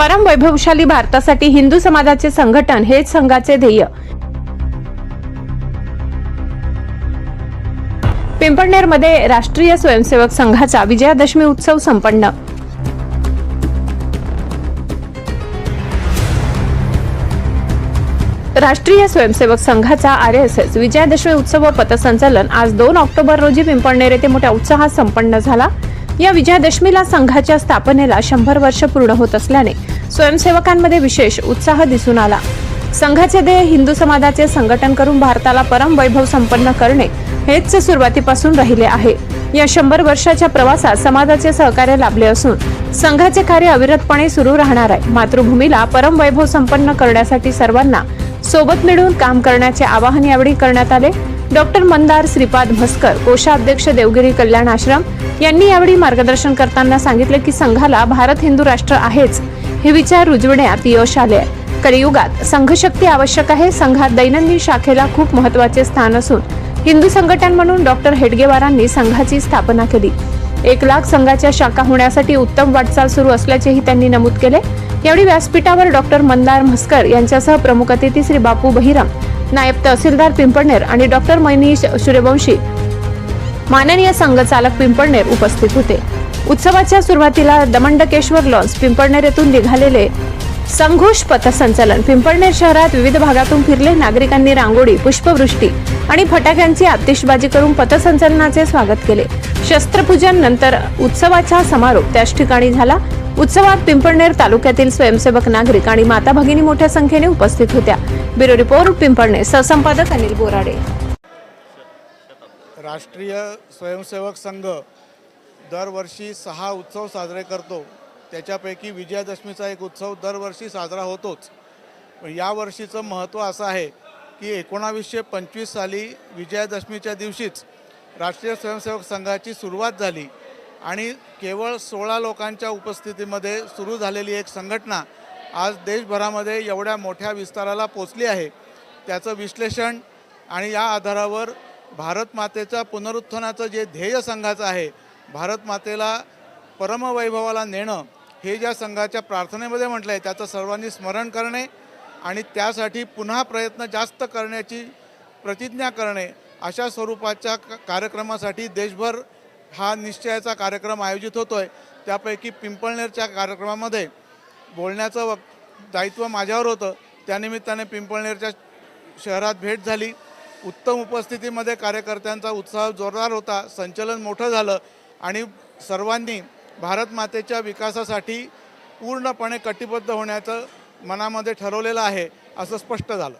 परम वैभवशाली भारतासाठी हिंदू समाजाचे संघटन हेच संघाचे ध्येय. पिंपळनेरमध्ये राष्ट्रीय स्वयंसेवक संघाचा विजयादशमी उत्सव संपन्न. राष्ट्रीय स्वयंसेवक संघाचा आर एस एस विजयादशमी उत्सव व पथसंचलन आज दोन ऑक्टोबर रोजी पिंपळनेर येथे मोठ्या उत्साहात संपन्न झाला. या विजयादशमीला संघाच्या स्थापनेला शंभर वर्ष पूर्ण होत असल्याने स्वयंसेवकांमध्ये विशेष उत्साह दिसून आला. संघाचे ध्येय हिंदू समाजाचे संघटन करून भारताला परम वैभव संपन्न करणे हेच सुरुवातीपासून राहिले आहे. या शंभर वर्षाच्या प्रवासात समाजाचे सहकार्य लाभले असून संघाचे कार्य अविरतपणे सुरू राहणार आहे. मातृभूमीला परम वैभव संपन्न करण्यासाठी सर्वांना सोबत मिळून काम करण्याचे आवाहन यावेळी करण्यात आले. डॉक्टर मंदार श्रीपाद भस्कर कोषाध्यक्ष देवगिरी कल्याण आश्रम यांनी यावेळी मार्गदर्शन करताना सांगितले की संघाला भारत हिंदू राष्ट्र आहेच. हे विचार रुजविण्यात यश आले कलियुगात संघशक्ती आवश्यक आहे. संघात दैनंदिन शाखेला खूप महत्त्वाचे स्थान असून हिंदू संघटन म्हणून डॉक्टर हेडगेवारांनी संघाची स्थापना केली. एक लाख संघाच्या शाखा होण्यासाठी उत्तम वाटचाल सुरू असल्याचेही त्यांनी नमूद केले. यावेळी व्यासपीठावर डॉक्टर मंदार म्हस्कर यांच्यासह प्रमुख अतिथी श्री बापू बहिरम नायब तहसीलदार पिंपळनेर आणि डॉक्टर मैनीश सूर्यवंशी माननीय संघचालक पिंपळनेर उपस्थित होते. उत्सवाच्या सुरुवातीला दमंडकेश्वर लॉन्स पिंपळनेर येथून निघालेले संघोष पथसंचलन. पिंपळनेर शहरात विविध भागातून फिरले नागरिकांनी रांगोळी पुष्पवृष्टी आणि फटाक्यांची आतिषबाजी करून पथसंचलनाचे स्वागत केले. शस्त्रपूजन नंतर उत्सवाचा समारोप त्याच ठिकाणी झाला. उत्सवात पिंपळनेर तालुक्यातील स्वयंसेवक नागरिक आणि माता भगिनी मोठ्या संख्येने उपस्थित होत्या. Bureau report Pimpalner. सहसंपादक Anil Borade. Rashtriya Swayamsevak संघ दरवर्षी सहा उत्सव साजरे करतो. त्याच्यापैकी विजयादशमीचा एक उत्सव दरवर्षी साजरा होतोच. पण यावर्षीचं महत्त्व असं आहे की एकोणावीसशे पंचवीस साली विजयादशमीच्या दिवशीच राष्ट्रीय स्वयंसेवक संघाची सुरुवात झाली आणि केवळ सोळा लोकांच्या उपस्थितीमध्ये सुरू झालेली एक संघटना आज देशभरामध्ये एवढ्या मोठ्या विस्ताराला पोचली आहे. त्याचं विश्लेषण आणि या आधारावर भारत मातेच्या पुनरुत्थानाचं जे ध्येय संघाचं आहे भारत मातेला परमवैभवाला नेणं हे ज्या संघाच्या प्रार्थनेमध्ये म्हटलं आहे त्याचं सर्वांनी स्मरण करणे आणि त्यासाठी पुन्हा प्रयत्न जास्त करण्याची प्रतिज्ञा करणे अशा स्वरूपाच्या कार्यक्रमासाठी देशभर हा निश्चयाचा कार्यक्रम आयोजित होतो आहे त्यापैकी पिंपळनेरच्या कार्यक्रमामध्ये बोलण्याचं व दायित्व माझ्यावर होतं. त्यानिमित्ताने पिंपळनेरच्या शहरात भेट झाली. उत्तम उपस्थितीमध्ये कार्यकर्त्यांचा उत्साह जोरदार होता. संचलन मोठं झालं. आणि सर्वांनी भारत मातेच्या विकासासाठी पूर्णपणे कटिबद्ध होण्याचं मनामध्ये ठरवलेलं आहे असं स्पष्ट झालं.